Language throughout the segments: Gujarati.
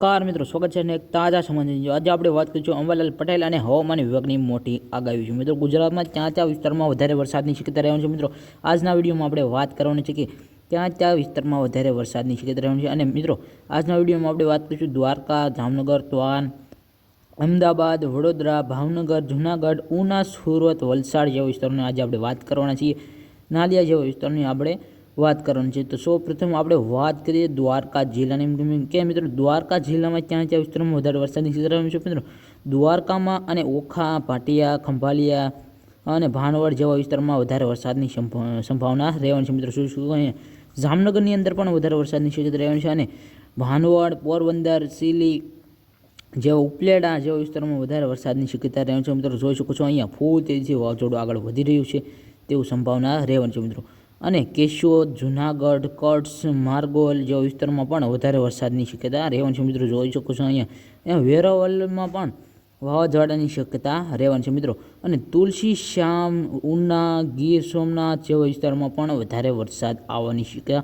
કાર મિત્રો, સ્વાગત છે અને એક તાજા સમાચાર આજે આપણે વાત કરીશું અંબાલાલ પટેલ અને હવામાન વિભાગની મોટી આગાહી છે મિત્રો, ગુજરાતમાં ત્યાં ત્યાં વિસ્તારમાં વધારે વરસાદની શક્યતા રહેવાની છે. મિત્રો, આજના વિડીયોમાં આપણે વાત કરવાની છે કે ત્યાં ત્યાં વિસ્તારમાં વધારે વરસાદની શક્યતા રહેવાની છે. અને મિત્રો, આજના વિડીયોમાં આપણે વાત કરીશું દ્વારકા, જામનગર ત્વાન અમદાવાદ, વડોદરા, ભાવનગર, જૂનાગઢ, ઉના, સુરત, વલસાડ જેવા વિસ્તારોની આજે આપણે વાત કરવાના છીએ. નાલિયા જેવા વિસ્તારની આપણે વાત કરવાની છે. તો સૌ પ્રથમ આપણે વાત કરીએ દ્વારકા જિલ્લાની. કે મિત્રો દ્વારકા જિલ્લામાં ક્યાં ક્યાં વિસ્તારમાં વધારે વરસાદની સ્થિતિ છે મિત્રો? દ્વારકામાં અને ઓખા, ભાટિયા, ખંભાલિયા અને ભાનવડ જેવા વિસ્તારમાં વધારે વરસાદની સંભાવના રહેવાની છે મિત્રો. શું શું જામનગરની અંદર પણ વધારે વરસાદની શક્યતા રહેવાની છે અને ભાનવડ પોરબંદર સિલી જેવા ઉપલેડા જેવા વિસ્તારોમાં વધારે વરસાદની શક્યતા રહેવાની છે મિત્રો. જોઈ શકો છો અહીંયા ફૂલ તેજીથી વાવાઝોડું આગળ વધી રહ્યું છે તેવું સંભાવના રહેવાની છે મિત્રો. અને કેશોદ જુનાગઢ, કચ્છ, માર્ગોલ જેવા વિસ્તારોમાં પણ વધારે વરસાદની શક્યતા રહેવાની છે. મિત્રો જોઈ શકો છો અહીંયા. અહીંયા વેરાવલમાં પણ વાવાઝોડાની શક્યતા રહેવાની છે મિત્રો. અને તુલસી, શ્યામ, ઉના, ગીર સોમનાથ જેવા વિસ્તારમાં પણ વધારે વરસાદ આવવાની શક્યતા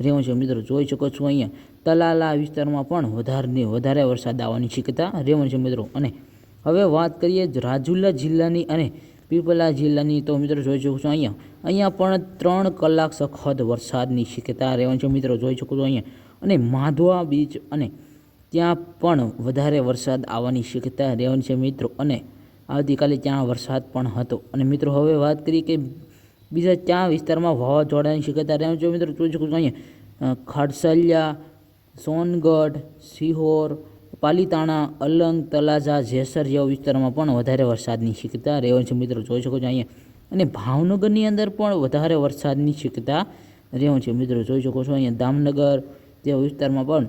રહેવાની છે મિત્રો. જોઈ શકો છો અહીંયા. તલાલા વિસ્તારમાં પણ વધારે વધારે વરસાદ આવવાની શક્યતા રહેવાની છે મિત્રો. અને હવે વાત કરીએ રાજુલા જિલ્લાની અને પીપલા જિલ્લાની તો મિત્રો જોઈ શકો છો અહીંયા. અહીંયા પણ ત્રણ કલાક સખત વરસાદની શક્યતા રહેવાની છે મિત્રો, જોઈ શકો છો અહીંયા. અને માધવા બીચ અને ત્યાં પણ વધારે વરસાદ આવવાની શક્યતા રહેવાની છે મિત્રો. અને આવતીકાલે ત્યાં વરસાદ પણ હતો. અને મિત્રો, હવે વાત કરીએ કે બીજા ત્યાં વિસ્તારમાં વાવાઝોડાની શક્યતા રહેવાની છે મિત્રો, જોઈ શકો છો અહીંયા. ખાડસલિયા, સોનગઢ સિહોર પાલીતાણા, અલંગ તલાજા જેસર જેવા વિસ્તારોમાં પણ વધારે વરસાદની શક્યતા રહેવાની છે. મિત્રો, જોઈ શકો છો અહીંયા. અને ભાવનગરની અંદર પણ વધારે વરસાદની શક્યતા રહેવાની છે. મિત્રો, જોઈ શકો છો અહીંયા દામનગર જેવા વિસ્તારમાં પણ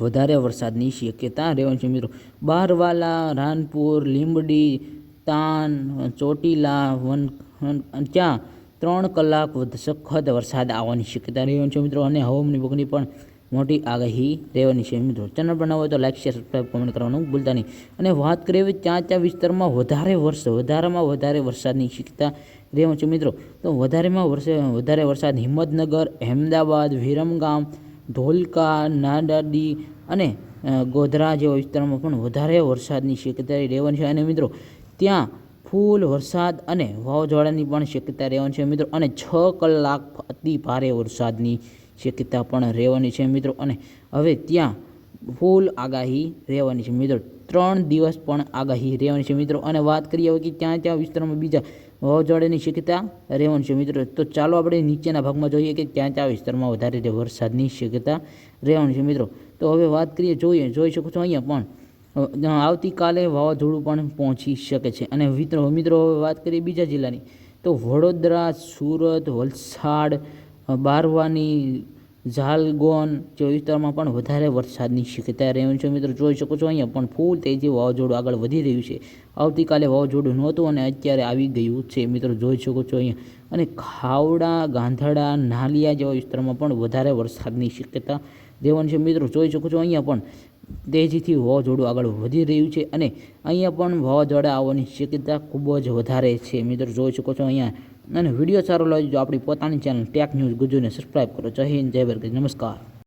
વધારે વરસાદની શક્યતા રહેવાની છે. મિત્રો, બારવાલા, રાનપુર, લીંબડી, તાન, ચોટીલા, વન- ત્યાં ત્રણ કલાક સખત વરસાદ આવવાની શક્યતા રહેવાની છે. મિત્રો, અને હવામાન વિભાગની પણ મોટી આગાહી રહેવાની છે મિત્રો. ચેનલ પર હોય તો લાઇક શેર સબસ્ક્રાઈબ કોમેન્ટ કરવાનું ભૂલતા નહીં. અને વાત કરીએ ત્યાં ત્યાં વિસ્તારમાં વધારે વર્ષ, વધારેમાં વધારે વરસાદની શક્યતા રહેવાની છે મિત્રો. તો વધારેમાં વર્ષે, વધારે વરસાદ હિંમતનગર, અહેમદાબાદ, વિરમગામ, ધોલકા નાડાડી અને ગોધરા જેવા વિસ્તારોમાં પણ વધારે વરસાદની શક્યતા રહેવાની છે. અને મિત્રો, ત્યાં ફૂલ વરસાદ અને વાવાઝોડાની પણ શક્યતા રહેવાની છે મિત્રો. અને છ કલાક અતિ ભારે વરસાદની શક્યતા પણ રહેવાની છે મિત્રો. અને હવે ત્યાં ફૂલ આગાહી રહેવાની છે મિત્રો. ત્રણ દિવસ પણ આગાહી રહેવાની છે મિત્રો. અને વાત કરીએ હવે કે ત્યાં ત્યાં વિસ્તારમાં બીજા વાવાઝોડાની શક્યતા રહેવાની છે મિત્રો. તો ચાલો આપણે નીચેના ભાગમાં જોઈએ કે ત્યાં ત્યાં વિસ્તારમાં વધારે વરસાદની શક્યતા રહેવાની છે મિત્રો. તો હવે વાત કરીએ જોઈએ. જોઈ શકો છો અહીંયા પણ આવતીકાલે વાવાઝોડું પણ પહોંચી શકે છે. અને મિત્રો મિત્રો, હવે વાત કરીએ બીજા જિલ્લાની. તો વડોદરા, સુરત, વલસાડ બારવાની ઝાલગોન જેવા વિસ્તારમાં પણ વધારે વરસાદની શક્યતા રહેવાની છે. મિત્રો, જોઈ શકો છો અહીંયા પણ ફૂલ તેજી વાવાઝોડું આગળ વધી રહ્યું છે. આવતીકાલે વાવાઝોડું નહોતું અને અત્યારે આવી ગયું છે. મિત્રો, જોઈ શકો છો અહીંયા. અને ખાવડા ગાંધડા નાલિયા જેવા વિસ્તારમાં પણ વધારે વરસાદની શક્યતા રહેવાની છે, મિત્રો, જોઈ શકો છો અહીંયા પણ તેજીથી વાવાઝોડું આગળ વધી રહ્યું છે અને અહીંયા પણ વાવાઝોડા આવવાની શક્યતા ખૂબ જ વધારે છે. મિત્રો, જોઈ શકો છો અહીંયા. અને વીડિયો સારો લાગ્યો આપણી પોતાની ચેનલ ટેક ન્યૂઝ ગુજુને સબસ્ક્રાઈબ કરો. જય હિન્દ, જય ભારત, નમસ્કાર.